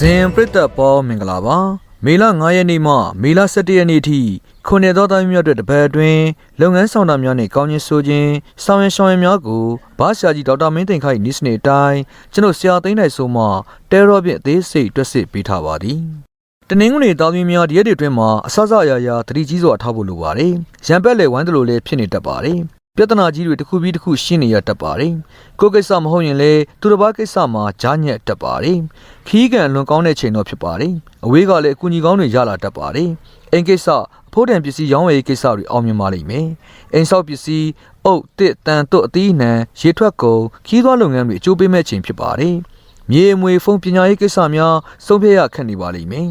ဇင်ပရိသတ်ပေါမင်္ဂလာပါမေလ9ရက်နေ့မှမေလ17ရက်နေ့ထိခုနှစ်သောသားမျိုးအတွက်တပတ်အတွင်းလုပ်ငန်းဆောင်တာများနဲ့ကောင်းချင်းဆိုခြင်းဆောင်ရွက်ရှောင်ရများကိုဘာဆရာကြီးဒေါက်တာမင်းသိန်ခိုင်နိစနေတိုင်းကျွန်တော်ဆရာသိန်းနိုင်ဆိုမှတဲရော့ဖြင့်အသေးစိတ်တွက်စစ်ပေးထားပါသည်တနင်္ဂနွေသားသမီးများဒီရက်တွေအတွင်းမှာအဆအဆအရာရာတတိကြီးစွာထားဖို့လိုပါတယ်ရံပက်လေဝိုင်းတလို့လည်းဖြစ်နေတတ်ပါတယ် ပြဿနာကြီးတွေတစ်ခုပြီးတစ်ခုရှင်းနေရတတ်ပါတယ်ကိုယ်ကိစ္စမဟုတ်ရင်လေသူတစ်ပါးကိစ္စမှာကြားညက်တတ်ပါတယ်ခီးကန်လွန်ကောင်းတဲ့ချိန်တော့ဖြစ်ပါတယ်အဝေးကလည်းအကူအညီကောင်းတွေရလာတတ်ပါတယ်အိမ်ကိစ္စအဖို့တန်ပစ္စည်းရောင်းဝယ်ရေးကိစ္စတွေအောင်မြင်ပါလိမ့်မယ်အိမ်ဆောက်ပစ္စည်းအုတ်တစ်တန်တို့အသီးနှံရေထွက်ကုန်ခီးသွွားလုပ်ငန်းတွေအကျိုးပေးမဲ့ချိန်ဖြစ်ပါတယ်မြေအမွေဖုန်းပညာရေးကိစ္စများဆုံးဖြတ်ရခက်နေပါလိမ့်မယ်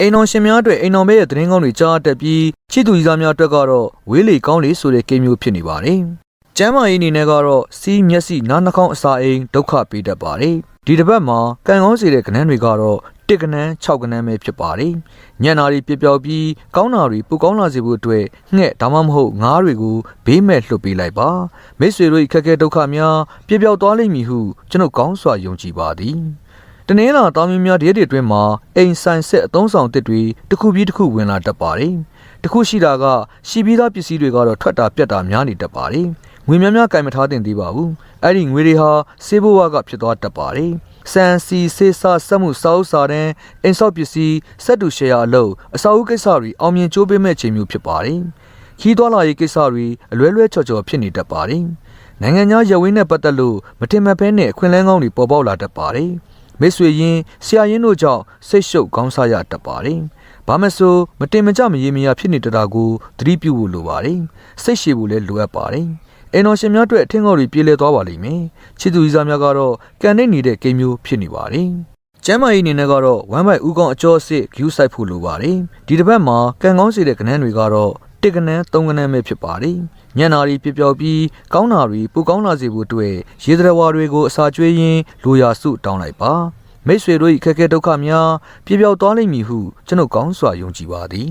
အိမ်တော်ရှင်များအတွက်အိမ်တော်မဲရဲ့သတင်းကောင်းတွေကြားတက်ပြီးချစ်သူကြီးစားများအတွက်ကတော့ဝေးလေကောင်းလေဆိုတဲ့ကိန်းမျိုးဖြစ်နေပါတယ်။ကျမ်းမာရေးအနေနဲ့ကတော့စီးမျက်စိနားနှာခေါင်းအစာအိမ်ဒုက္ခပေးတတ်ပါတယ်။ဒီတစ်ပတ်မှာကံကောင်းစေတဲ့ကဏ္ဍတွေကတော့တစ်ကဏ္ဍ6ကဏ္ဍပဲဖြစ်ပါတယ်။ညံ့နာရီပြပြောက်ပြီးကောင်းနာရီပူကောင်းလာစေဖို့အတွက်ငှက်ဒါမှမဟုတ်ငါးတွေကိုဘေးမဲ့လှုပ်ပေးလိုက်ပါ။မိတ်ဆွေတို့အခက်အခဲဒုက္ခများပြပြောက်သွားလိမ့်မည်ဟုကျွန်ုပ်ကောင်းစွာယုံကြည်ပါသည်။ တနင်္လာတောင်မြများတရက်တွေအတွင်းမှာအိမ်ဆိုင်ဆက်အသုံးဆောင်တစ်တွေတစ်ခုပြီးတစ်ခုဝင်လာတတ်ပါတယ်။တစ်ခုရှိတာကရှိပြီးသားပစ္စည်းတွေကတော့ထွက်တာပြက်တာများနေတတ်ပါတယ်။ငွေများများကင်မထားတင်သေးပါဘူး။အဲ့ဒီငွေတွေဟာစေဘိုဝါကဖြစ်သွားတတ်ပါတယ်။စံစီစေးစာစက်မှုစာအုပ်စာတန်းအိမ်ဆောက်ပစ္စည်းစက်တူရှယ်ယာအလုပ်အစာအုပ်ကိစ္စတွေအောင်မြင်ကြိုးပေးမဲ့ချိန်မျိုးဖြစ်ပါတယ်။ခီးသွားလာရေးကိစ္စတွေအလွဲလွဲချော်ချော်ဖြစ်နေတတ်ပါတယ်။နိုင်ငံခြားရဝင်းနဲ့ပတ်သက်လို့မတင်မဖဲနဲ့အခွင့်အလမ်းကောင်းတွေပေါ်ပေါက်လာတတ်ပါတယ်။ မိတ်ဆွေရင်ဆရာရင်တို့ကြောင့်စိတ်ရှုပ်ခေါင်းစားရတတ်ပါတယ်။ဘာမဆိုမတင်မကြမရေမရဖြစ်နေတဲ့တာကိုသတိပြုဖို့လိုပါတယ်။စိတ်ရှည်ဖို့လည်းလိုအပ်ပါတယ်။အိမ်တော်ရှင်များအတွက်အထင်ကောက်တွေပြေလည်သွားပါလိမ့်မယ်။ချစ်သူကြီးစားများကတော့ကန်နေနေတဲ့ကိန်းမျိုးဖြစ်နေပါတယ်။ကျမ်းမာရေးအနေနဲ့ကတော့ဝမ်းပိုက်ဥကောင်းအကျော်အစ်ဂယူးဆိုင်ဖို့လိုပါတယ်။ဒီတစ်ပတ်မှာကန်ကောင်းစေတဲ့ကဏ္ဍတွေကတော့ တစ်ကဏ္ဍသုံးကဏ္ဍပဲဖြစ်ပါတယ်။ညံ့နာရီပြပြောက်ပြီးကောင်းနာရီပူကောင်းလာစေဖို့အတွက်ရေသရဝါတွေကိုအစာကျွေးရင်းလိုရာစုတောင်းလိုက်ပါ။မိတ်ဆွေတို့၏ခက်ခဲဒုက္ခများပြပြောက်သွားလိမ့်မည်ဟုကျွန်ုပ်ကောင်းစွာယုံကြည်ပါသည်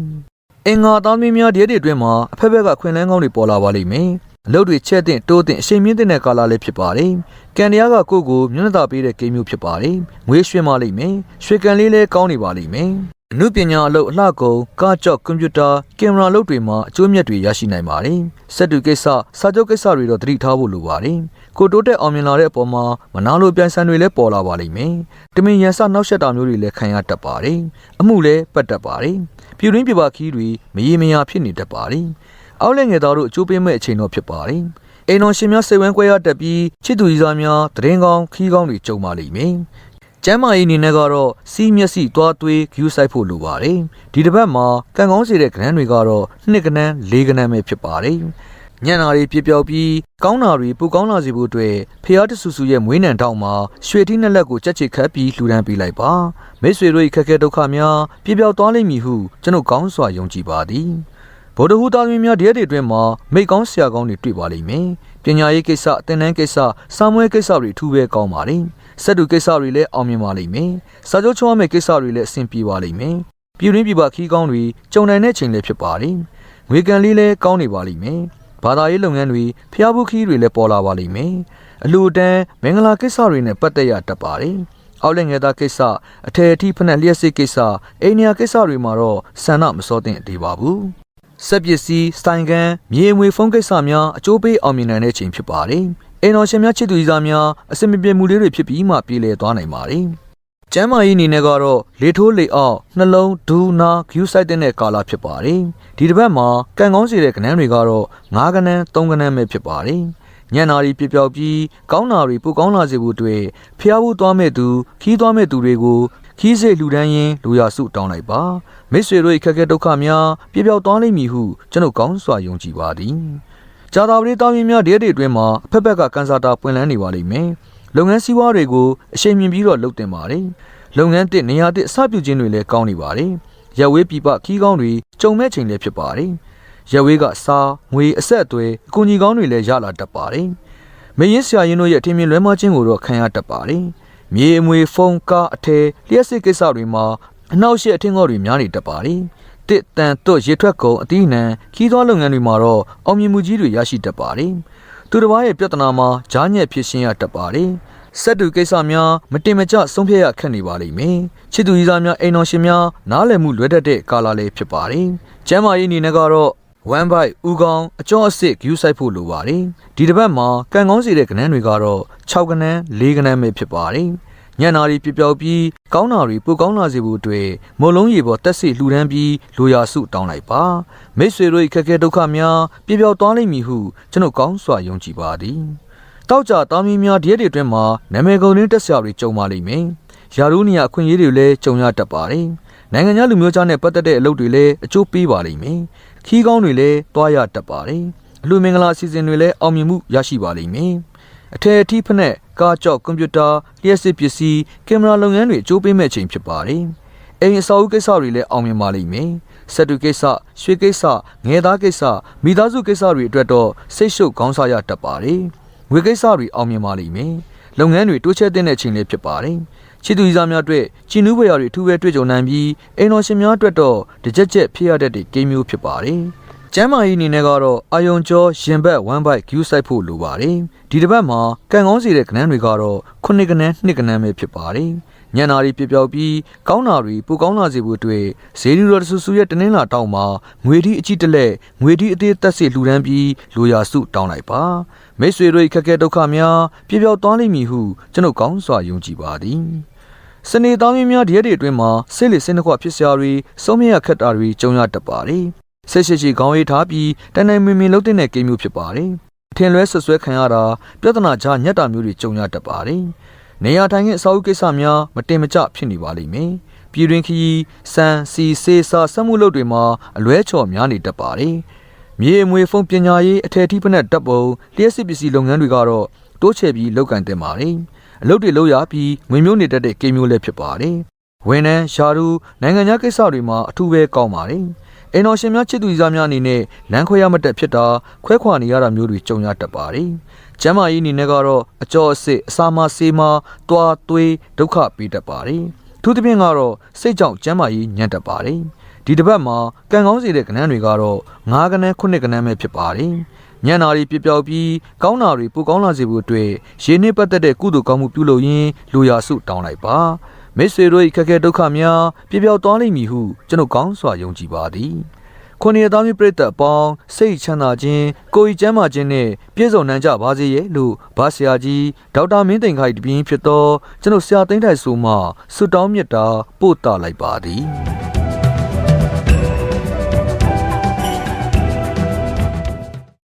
အင်္ဂါသားမင်းများဒီရက်တွေအတွင်းမှာအဖက်ဖက်ကခွင်လန်းကောင်းတွေပေါ်လာပါလိမ့်မယ်အလုပ်တွေချက်တင်တိုးတင်အချိန်မြင့်တဲ့ကာလလေးဖြစ်ပါတယ်ကံတရားကကိုယ့်ကိုမျက်နှာသာပေးတဲ့ကိန်းမျိုးဖြစ်ပါတယ်ငွေရွှင်ပါလိမ့်မယ်ရွှေကံလေးလည်းကောင်းနေပါလိမ့်မယ် အမှုပညာအလုပ်အလှကုန်ကားကြော့ကွန်ပျူတာကင်မရာလုပ်တွေမှာအကျိုးမြတ်တွေရရှိနိုင်ပါတယ်စက်တူကိစ္စစာချုပ်ကိစ္စတွေတော့သတိထားဖို့လိုပါတယ်ကိုတိုးတက်အောင်မြင်လာတဲ့အပေါ်မှာမနာလိုပြန်ဆန်တွေလည်းပေါ်လာပါလိမ့်မယ်တမင်ရန်စနှောက်ယှက်တာမျိုးတွေလည်းခံရတတ်ပါတယ်အမှုလည်းပတ်တတ်ပါတယ်ပြည်ရင်းပြပခီးတွေမရေမရာဖြစ်နေတတ်ပါတယ်အောက်လက်ငယ်သားတို့အကျိုးပေးမဲ့အချိန်တော့ဖြစ်ပါတယ်အိမ်တော်ရှင်များစိတ်ဝမ်းကွဲရတတ်ပြီးချစ်သူကြီးစားများတရင်ကောင်းခီးကောင်းတွေကြုံပါလိမ့်မယ် ကျမ်းမာရေးအနေနဲ့ကတော့စီးမျက်စိတွားသွေးဂယူးဆိုင်ဖို့လိုပါတယ်ဒီတစ်ပတ်မှာကံကောင်းစေတဲ့ကဏ္ဍတွေကတော့နှစ်ကဏ္ဍလေးကဏ္ဍပဲဖြစ်ပါတယ်ညံ့နာရီပြပြောက်ပြီးကောင်းနာရီပူကောင်းလာစေဖို့အတွက်ဖျားတဆူဆူရဲ့မွေးနံတောက်မှာရွှေထီးနှစ်လက်ကိုကြက်ချစ်ခတ်ပြီးလှူဒန်းပေးလိုက်ပါမိတ်ဆွေတို့၏ခက်ခဲဒုက္ခများပြပြောက်သွားလိမ့်မည်ဟုကျွန်ုပ်ကောင်းစွာယုံကြည်ပါသည်ဗုဒ္ဓဟူသားသမီးများတရက်တွေအတွင်းမှာမိတ်ကောင်းဆရာကောင်းတွေတွေ့ပါလိမ့်မယ်ပညာရေးကိစ္စအသင်တန်းကိစ္စစာမွေးကိစ္စတွေထူးပဲကောင်းပါလိမ့် စက်တူကိစ္စတွေလည်းအောင်မြင်ပါလိမ့်မယ်စာချုပ်ချောရမယ့်ကိစ္စတွေလည်းအဆင်ပြေပါလိမ့်မယ်ပြည်ရင်းပြည်ပခီးကောင်းတွေကြုံနိုင်တဲ့ချိန်လည်းဖြစ်ပါလိမ့်ငွေကန်လေးလည်းကောင်းနေပါလိမ့်မယ်ဘာသာရေးလုပ်ငန်းတွေဖျားဖို့ခီးတွေလည်းပေါ်လာပါလိမ့်မယ်အလူတန်းမင်္ဂလာကိစ္စတွေနဲ့ပတ်သက်ရတတ်ပါတယ်အောက်လက်ငယ်သားကိစ္စအထယ်အထိဖက်နဲ့လျှက်စစ်ကိစ္စအိန္ဒိယကိစ္စတွေမှာတော့ဆန္ဒမစောသင့်သေးပါဘူးစက်ပစ္စည်းစတိုင်ကန်မြေငွေဖုန်းကိစ္စများအကျိုးပေးအောင်မြင်နိုင်တဲ့ချိန်ဖြစ်ပါတယ် အိမ်တော်ရှင်များချစ်သူကြီးစားများအစင်မပြေမှုလေးတွေဖြစ်ပြီးမှပြေလည်သွားနိုင်ပါတယ်ကျမ်းမာရေးအနေနဲ့ကတော့လေထိုးလေအောက်နှလုံးဒူးနာဂယူးဆိုင်တဲ့ကာလာဖြစ်ပါတယ်ဒီတစ်ပတ်မှာကံကောင်းစေတဲ့ကဏ္ဍတွေကတော့၅ကဏ္ဍ၃ကဏ္ဍပဲဖြစ်ပါတယ်ညံ့နာရီပြပြောက်ပြီးကောင်းနာရီပိုကောင်းလာစေဖို့အတွက်ဖျားဖို့သွားမဲ့သူခီးသွားမဲ့သူတွေကိုခီးစေလူတန်းရင်လူရစုတောင်းလိုက်ပါမိတ်ဆွေတို့၏ခက်ခဲဒုက္ခများပြပြောက်သွားလိမ့်မည်ဟုကျွန်ုပ်ကောင်းစွာယုံကြည်ပါသည် ဂျာတာပရိတောင်းရင်များဒေသတွေအတွင်းမှာအဖက်ဖက်ကကန်ဆာတာပွင့်လန်းနေပါလိမ့်မယ်လုပ်ငန်းစည်းဝါးတွေကိုအရှိန်မြင့်ပြီးတော့လုပ်တင်ပါတယ်လုပ်ငန်းတစ်နေရာတစ်အစပြုခြင်းတွေလည်းကောင်းနေပါတယ်ရက်ဝေးပြပခီးကောင်းတွေကြုံမဲ့ချိန်လည်းဖြစ်ပါတယ်ရက်ဝေးကစားငွေအဆက်အသွယ်အကူအညီကောင်းတွေလည်းရလာတတ်ပါတယ်မင်းရင်ဆရာရင်တို့ရဲ့အထင်မြင်လွဲမှားခြင်းကိုတော့ခံရတတ်ပါတယ်မြေအမွေဖုန်းကားအထည်လျှက်စစ်ကိစ္စတွေမှာအနောက်ရှေ့အထင်ကောတွေများနေတတ်ပါတယ် တစ်တန်တွရေထွက်ကုန်အသီးနှံခီးသွွားလုပ်ငန်းတွေမှာတော့အောင်မြင်မှုကြီးတွေရရှိတတ်ပါတယ်။သူတစ်ပါးရဲ့ပြဿနာမှာဂျားညက်ဖြစ်ရှင်းရတတ်ပါတယ်။စက်တူကိစ္စများမတင်မကျဆုံးဖြတ်ရခက်နေပါလိမ့်မယ်ချစ်သူကြီးစားများအိမ်တော်ရှင်များနားလည်မှုလွဲတတ်တဲ့ကာလာလေးဖြစ်ပါတယ်ကျမ်းမာရေးအနေနဲ့ကတော့ one byte ဥကောင်းအကျော်အစ်စ် view site ဖို့လိုပါတယ်ဒီတစ်ပတ်မှာကန်ကောင်းစီတဲ့ကဏ္ဍတွေကတော့6ကဏ္ဍ4ကဏ္ဍပဲဖြစ်ပါတယ် ညံ့နာရီပြပြောက်ပြီးကောင်းနာရီပိုကောင်းလာစေဖို့အတွက်မုံလုံးရေပေါ်တက်စီလှူဒန်းပြီးလိုရာစုတောင်းလိုက်ပါမိတ်ဆွေတို့၏ခက်ခဲဒုက္ခများပြပြောက်သွားလိမ့်မည်ဟုကျွန်ုပ်ကောင်းစွာယုံကြည်ပါသည်တောက်ကြသားမီးများဒီရက်တွေအတွင်းမှာနာမည်ကုန်ရင်းတက်ဆရာတွေကြုံပါလိမ့်မယ်ယာရုနီယာအခွင့်အရေးတွေလည်းကြုံရတတ်ပါတယ်နိုင်ငံခြားလူမျိုးခြားနဲ့ပတ်သက်တဲ့အလုပ်တွေလည်းအကျိုးပေးပါလိမ့်မယ်ခီးကောင်းတွေလည်းတွားရတတ်ပါတယ်အလှမင်္ဂလာအစီအစဉ်တွေလည်းအောင်မြင်မှုရရှိပါလိမ့်မယ် အထက်အထိဖက်နဲ့ကားကြော့ကွန်ပျူတာလျှက်စစ်ပစ္စည်းကင်မရာလုပ်ငန်းတွေအကျိုးပေးမဲ့ချိန်ဖြစ်ပါတယ်အိမ်အဆောက်အဦကိစ္စတွေလည်းအောင်မြင်ပါလိမ့်မယ်ဆက်တူကိစ္စရွှေကိစ္စငယ်သားကိစ္စမိသားစုကိစ္စတွေအတွက်တော့စိတ်ရှုပ်ခေါင်းစားရတတ်ပါတယ်ငွေကိစ္စတွေအောင်မြင်ပါလိမ့်မယ်လုပ်ငန်းတွေတိုးချဲ့တဲ့ချိန်လေးဖြစ်ပါတယ်ချစ်သူကြီးစားများအတွက်ချီနူးပွေရာတွေအထူးပဲတွေ့ကြုံနိုင်ပြီးအိမ်တော်ရှင်များအတွက်တော့တစ်ကြက်ကြက်ဖြစ်ရတဲ့ကိန်းမျိုးဖြစ်ပါတယ်။ ကျမ်းမာရေးအနေနဲ့ကတော့အာယုံကျော်ရင်ဘတ်1 byte view site ဖို့လိုပါတယ်။ဒီတစ်ပတ်မှာကန်ကောင်းစီတဲ့ကဏ္ဍတွေကတော့ခုနှစ်ကဏ္ဍနှစ်ကဏ္ဍပဲဖြစ်ပါတယ်။ညံနာရီပြပြောက်ပြီးကောင်းနာရီပိုကောင်းလာစေဖို့အတွက်ဇေဒီရော်တဆူဆူရဲ့တနင်္လာတောက်မှာငွေထီးအကြည့်တလက်ငွေထီးအသေးသက်စီလှူဒန်းပြီးလိုရာစုတောင်းလိုက်ပါမိတ်ဆွေတို့၏ခက်ခဲဒုက္ခများပြပြောက်သွားလိမ့်မည်ဟုကျွန်ုပ်ကောင်းစွာယုံကြည်ပါသည်စနေသားမင်းများဒီရက်တွေအတွင်းမှာဆိတ်လေစင်းတစ်ခွဖြစ်စရာတွေစုံမြတ်ခက်တာတွေကြုံရတတ်ပါတယ် ဆက်ရှိရှိခေါင်းရေးထားပြီးတန်တိုင်မင်မင်လှုပ်တဲ့ကိန်းမျိုးဖြစ်ပါတယ်ထင်လွဲဆွဆွဲခံရတာပြဿနာကြားညက်တာမျိုးတွေကြုံရတတ်ပါတယ်နေရာထိုင်တဲ့အစာအုပ်ကိစ္စများမတင်မကျဖြစ်နေပါလိမ့်မယ်ပြည်တွင်ခရီးစံစီစေးစာစက်မှုလုပ်တွေမှာအလွဲချော်များနေတတ်ပါတယ်မြေအမွေဖုံပညာရေးအထည်ထိဖက်နဲ့တပ်ပုံလျှက်စစ်ပစ္စည်းလုပ်ငန်းတွေကတော့တိုးချဲ့ပြီးလုပ်ကန်တင်ပါတယ်အလုပ်တွေလုပ်ရပြီးငွေမျိုးနေတတ်တဲ့ကိန်းမျိုးလည်းဖြစ်ပါတယ်ဝန်ထမ်းရှာလူနိုင်ငံခြားကိစ္စတွေမှာအထူးပဲကောင်းပါတယ် အိမ်တော်ရှင်များချစ်သူစားများအနေနဲ့လမ်းခွဲရမတက်ဖြစ်တာခွဲခွာနေရတာမျိုးတွေကြုံရတတ်ပါတယ်ကျမ်းမာရေးအနေနဲ့ကတော့အကျော်အစစ်အစာမဆေးမတွားသွေးဒုက္ခပေးတတ်ပါတယ်။သူသဖြင့်ကတော့စိတ်ကြောင့်ကျမ်းမာရေးညံ့တတ်ပါတယ်။ဒီတစ်ပတ်မှာကံကောင်းစေတဲ့ကဏ္ဍတွေကတော့၅ကဏ္ဍခုနှစ်ကဏ္ဍပဲဖြစ်ပါတယ်။ညံ့နာရီပြပြောက်ပြီးကောင်းနာရီပိုကောင်းလာစေဖို့အတွက်ရေနစ်ပတ်သက်တဲ့ကုသိုလ်ကောင်းမှုပြုလုပ်ရင်းလူရာစုတောင်းလိုက်ပါ။ မိတ်ဆွေတို့၏ခက်ခဲဒုက္ခများပြပြောက်သွားလိမ့်မည်ဟုကျွန်တော်ကောင်းစွာယုံကြည်ပါသည်။ခုနှစ်သားမျိုးပြိတ္တအပေါင်းစိတ်ချမ်းသာခြင်းကိုယ်ဤကျမ်းမာခြင်းနဲ့ပြည့်စုံနိုင်ကြပါစေရဲ့လို့ဘာဆရာကြီးဒေါက်တာမင်းသိန်ခိုင်တပင်းဖြစ်သောကျွန်တော်ဆရာသိန်းထိုင်ဆိုမှဆုတောင်းမြတ်တာပို့တာလိုက်ပါသည်